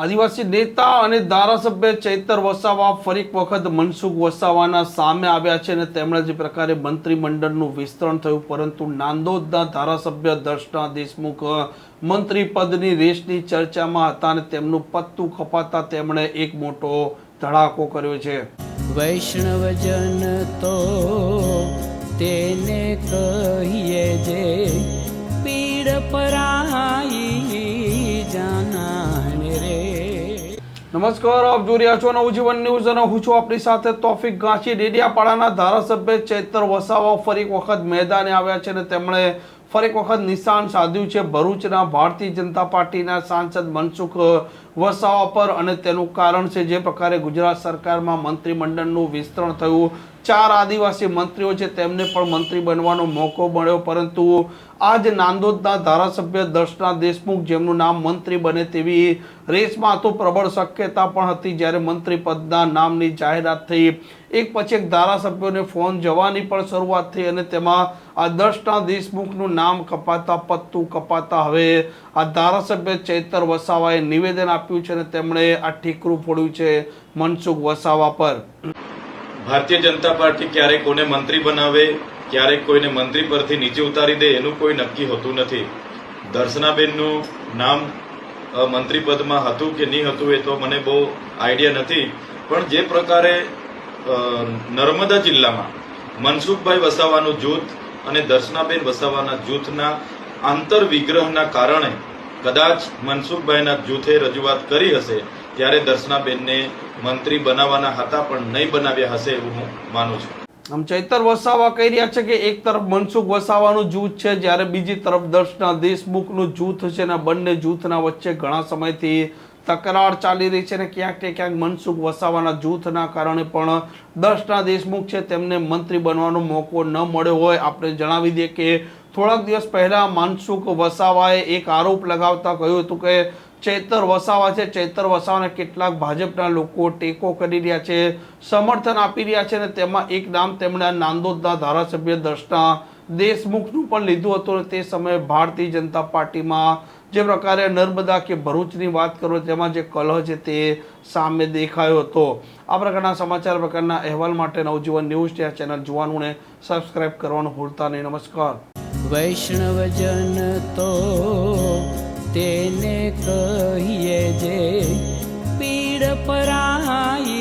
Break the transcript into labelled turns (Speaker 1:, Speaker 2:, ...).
Speaker 1: આદિવાસી નેતા અને ધારાસભ્ય ચૈતર વસાવા ફરી વખત મનસુખ વસાવાના સામે આવ્યા છે અને તેમણે જે પ્રકારે મંત્રીમંડળનું વિસ્તરણ થયું, પરંતુ નાંદોદના ધારાસભ્ય દર્શના દેશમુખ મંત્રી પદની રેસની ચર્ચામાં હતા અને તેમનું પત્તું ખપાતા તેમણે એક મોટો ધડાકો કર્યો છે.
Speaker 2: વૈષ્ણવજન તો તેને
Speaker 1: નમસ્કાર, આપ જોઈ રહ્યા છો નવજીવન ન્યૂઝ અને હું છું આપણી સાથે તોફિક ગાંચી ડેડિયાપાડાના ધારાસભ્ય ચૈતર વસાવા ફરી એક વખત મેદાને આવ્યા છે અને તેમણે ફરી એક વખત નિશાન સાધ્યું છે. ભરૂચના ભારતીય જનતા પાર્ટીના સાંસદ મનસુખ વસાવા પર અને તેનું કારણ છે જે પ્રકારે ગુજરાત સરકારમાં મંત્રીમંડળનું વિસ્તરણ થયું. ચાર આદિવાસી મંત્રીઓ છે, તેમને પણ મંત્રી બનવાનો મોકો મળ્યો. પરંતુ આજ નાંદોદના ધારાસભ્ય દર્શના દેશમુખ, જેમનું નામ મંત્રી બને તેવી રેસમાં તો પ્રબળ શક્યતા પણ હતી જ્યારે મંત્રી પદના નામની જાહેરાત થઈ. એક પછી એક ધારાસભ્યોને ફોન જવાની પણ શરૂઆત થઈ અને તેમાં આ દર્શના દેશમુખનું નામ કપાતા પત્તું કપાતા હવે આ ધારાસભ્ય ચૈતર વસાવાએ નિવેદન આપ્યું છે અને તેમણે આ ઠીકરું ફોડ્યું છે મનસુખ વસાવા પર.
Speaker 3: ભારતીય જનતા પાર્ટી ક્યારેક કોને મંત્રી બનાવે ક્યારેક કોઈને મંત્રી પરથી નીચે ઉતારી દે, એનું કોઈ નક્કી હોતું નથી. દર્શનાબેનનું નામ મંત્રી પદમાં હતું કે નહીં હતું એ તો મને બહુ આઈડિયા નથી. પણ જે પ્રકારે નર્મદા જિલ્લામાં મનસુખભાઈ વસાવાનું જૂથ અને દર્શનાબેન વસાવાના જૂથના આંતર વિગ્રહના કારણે કદાચ મનસુખભાઈના જૂથે રજૂઆત કરી હશે ત્યારે દર્શનાબેનને મંત્રી બનાવવાના હતા પણ નહીં બનાવ્યા હશે એવું હું માનું છું.
Speaker 1: આમ ચૈતર વસાવા કહી રહ્યા છે કે એક તરફ મનસુખ વસાવાનું જૂથ છે, જ્યારે બીજી તરફ દર્શના દેશમુખનું જૂથ છે અને બંને જૂથના વચ્ચે ઘણા સમયથી તકરાર ચાલી રહી છે અને ક્યાંક ને ક્યાંક મનસુખ વસાવાના જૂથના કારણે પણ દર્શના દેશમુખ છે, તેમને મંત્રી બનવાનો મોકો ન મળ્યો હોય. આપણે જણાવી દઈએ કે થોડાક દિવસ પહેલા મનસુખ વસાવાએ એક આરોપ લગાવતા કહ્યું હતું કે ચૈતર વસાવા છે. ચેતર વસાવાને કેટલાક ભાજપના લોકો ટેકો કરી રહ્યા છે, સમર્થન આપી રહ્યા છે અને તેમાં એક નામ તેમણે નાંદોદના ધારાસભ્ય દર્શના દેશમુખનું પણ લીધું હતું અને તે સમયે ભારતીય જનતા પાર્ટીમાં જે પ્રકારે નર્મદા કે ભરૂચની વાત કરો તેમાં જે કલહ છે તે સામે દેખાયો હતો. આ પ્રકારના સમાચાર પ્રકારના અહેવાલ માટે નવજીવન ન્યૂઝ ચેનલ જોવાનું ને સબસ્ક્રાઇબ કરવાનું ભૂલતા નહીં. નમસ્કાર.
Speaker 2: વૈષ્ણવજન તો કહીએ જે પીડ પરાઈ